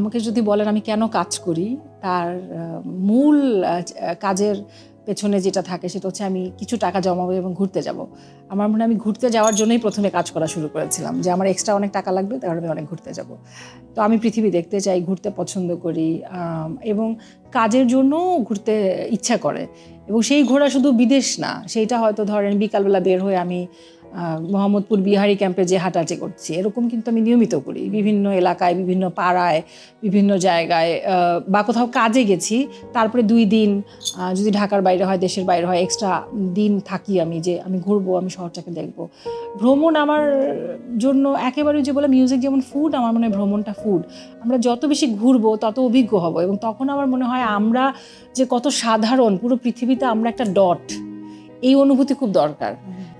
আমাকে যদি বলেন আমি কেন কাজ করি, তার মূল কাজের পেছনে যেটা থাকে সেটা হচ্ছে আমি কিছু টাকা জমাবো এবং ঘুরতে যাব। আমার মনে আমি ঘুরতে যাওয়ার জন্যই প্রথমে কাজ করা শুরু করেছিলাম যে আমার এক্সট্রা অনেক টাকা লাগবে, তার আমি অনেক ঘুরতে যাব। তো আমি পৃথিবী দেখতে চাই, ঘুরতে পছন্দ করি এবং কাজের জন্যও ঘুরতে ইচ্ছা করে। এবং সেই ঘোরা শুধু বিদেশ না, সেইটা হয়তো ধরেন বিকালবেলা বের হয়ে আমি মোহাম্মদপুর বিহারি ক্যাম্পে যে হাঁটাহাঁটি করছি, এরকম কিন্তু আমি নিয়মিত করি। বিভিন্ন এলাকায়, বিভিন্ন পাড়ায়, বিভিন্ন জায়গায় বা কোথাও কাজে গেছি, তারপরে দুই দিন যদি ঢাকার বাইরে হয়, দেশের বাইরে হয় এক্সট্রা দিন থাকি আমি যে আমি ঘুরবো, আমি শহরটাকে দেখব। ভ্রমণ আমার জন্য একেবারে যে বলে মিউজিক যেমন ফুড আমার মনে হয় ভ্রমণটা ফুড আমরা যত বেশি ঘুরবো, তত অভিজ্ঞ হব এবং তখন আমার মনে হয় আমরা যে কত সাধারণ, পুরো পৃথিবীতে আমরা একটা ডট এই অনুভূতি খুব দরকার।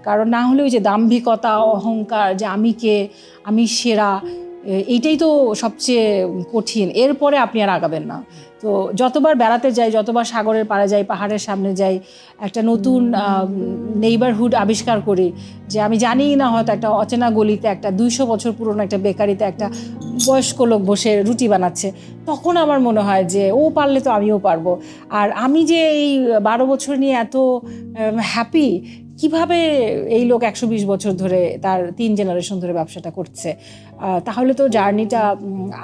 কারণ না হলে ওই যে দাম্ভিকতা, অহংকার, যে আমি কে, আমি সেরা এইটাই তো সবচেয়ে কঠিন। এরপরে আপনি আর আগাবেন না। তো যতবার বেড়াতে যাই, যতবার সাগরের পাড়ে যাই, পাহাড়ের সামনে যাই, একটা নতুন নেইবারহুড আবিষ্কার করি যে আমি জানি না হয়তো একটা অচেনা গলিতে একটা দুইশো বছর পুরনো একটা বেকারিতে একটা বয়স্ক লোক বসে রুটি বানাচ্ছে, তখন আমার মনে হয় যে ও পারলে তো আমিও পারব। আর আমি যে এই বারো বছর নিয়ে এত হ্যাপি কীভাবে এই লোক একশো বিশ বছর ধরে তার তিন জেনারেশন ধরে ব্যবসাটা করছে? তাহলে তো জার্নিটা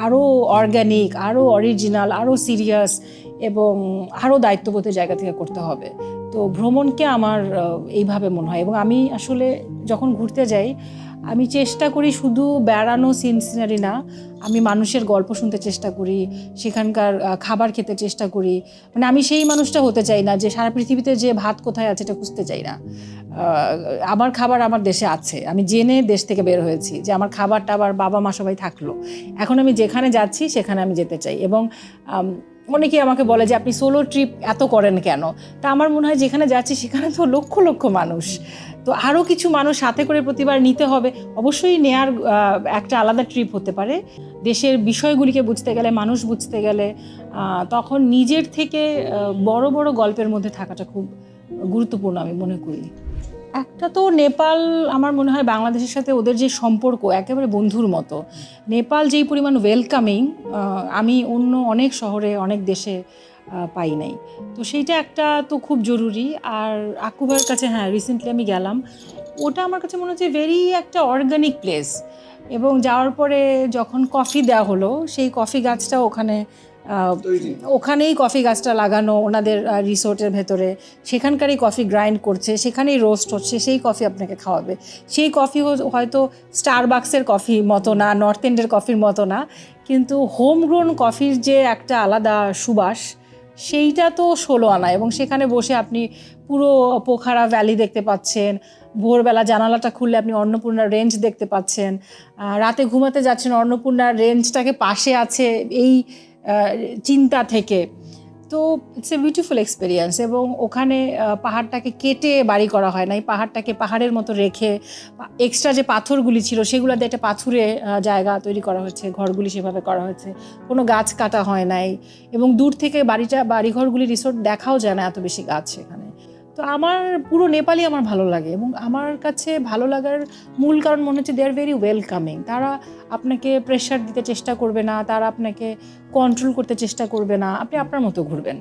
আরও অর্গ্যানিক আরও অরিজিনাল আরও সিরিয়াস এবং আরও দায়িত্ববোধের জায়গা থেকে করতে হবে। তো ভ্রমণকে আমার এইভাবে মনে হয়। এবং আমি আসলে যখন ঘুরতে যাই, আমি চেষ্টা করি শুধু বেড়ানো সিন সিনারি না, আমি মানুষের গল্প শুনতে চেষ্টা করি, সেখানকার খাবার খেতে চেষ্টা করি। মানে আমি সেই মানুষটা হতে চাই না যে সারা পৃথিবীতে যে ভাত কোথায় আছে এটা খুঁজতে চাই না। আমার খাবার আমার দেশে আছে। আমি জেনে দেশ থেকে বের হয়েছি যে আমার খাবারটা আবার বাবা মা সবাই থাকল। এখন আমি যেখানে যাচ্ছি সেখানে আমি যেতে চাই। এবং অনেকেই আমাকে বলে যে আপনি সোলো ট্রিপ এত করেন কেন? তা আমার মনে হয় যেখানে যাচ্ছি সেখানে তো লক্ষ লক্ষ মানুষ। তো আরও কিছু মানুষ সাথে করে প্রতিবার নিতে হবে। অবশ্যই নেয়ার একটা আলাদা ট্রিপ হতে পারে। দেশের বিষয়গুলিকে বুঝতে গেলে, মানুষ বুঝতে গেলে তখন নিজের থেকে বড় বড় গল্পের মধ্যে থাকাটা খুব গুরুত্বপূর্ণ আমি মনে করি। একটা তো নেপাল, আমার মনে হয় বাংলাদেশের সাথে ওদের যে সম্পর্ক একেবারে বন্ধুর মতো। নেপাল যেই পরিমাণ ওয়েলকামিং আমি অন্য অনেক শহরে, অনেক দেশে পাই নাই। তো সেইটা একটা তো খুব জরুরি। আর আকুবার কাছে হ্যাঁ রিসেন্টলি আমি গেলাম। ওটা আমার কাছে মনে হচ্ছে ভেরি একটা অর্গানিক প্লেস এবং যাওয়ার পরে যখন কফি দেওয়া হলো, সেই কফি গাছটা ওখানে ওখানেই কফি গাছটা লাগানো, ওনাদের রিসোর্টের ভেতরে। সেখানকারই কফি গ্রাইন্ড করছে, সেখানেই রোস্ট হচ্ছে, সেই কফি আপনাকে খাওয়াবে। সেই কফি হয়তো স্টারবাক্সের কফি মতো না নর্থ এন্ডের কফির মতো না, কিন্তু হোম গ্রোন কফির যে একটা আলাদা সুবাস, সেইটা তো ষোলো আনা, এবং সেখানে বসে আপনি পুরো পোখারা ভ্যালি দেখতে পাচ্ছেন, ভোরবেলা জানালাটা খুললে আপনি অন্নপূর্ণার রেঞ্জ দেখতে পাচ্ছেন রাতে ঘুমাতে যাচ্ছেন, অন্নপূর্ণার রেঞ্জটাকে পাশে আছে, এই চিন্তা থেকে। তো ইটস এ বিউটিফুল এক্সপিরিয়েন্স এবং ওখানে পাহাড়টাকে কেটে বাড়ি করা হয় না। এই পাহাড়টাকে পাহাড়ের মতো রেখে এক্সট্রা যে পাথরগুলি ছিল সেগুলো দিয়ে একটা পাথুরে জায়গা তৈরি করা হচ্ছে ঘরগুলি সেভাবে করা হচ্ছে কোনো গাছ কাটা হয় নাই এবং দূর থেকে বাড়িটা, বাড়িঘরগুলি রিসোর্ট দেখাও যায় না এত বেশি গাছ সেখানে। তো আমার পুরো নেপালি আমার ভালো লাগে এবং আমার কাছে ভালো লাগার মূল কারণ মনে হচ্ছে দে আর ভেরি ওয়েলকামিং তারা আপনাকে প্রেশার দিতে চেষ্টা করবে না, তারা আপনাকে কন্ট্রোল করতে চেষ্টা করবে না। আপনি আপনার মতো ঘুরবেন।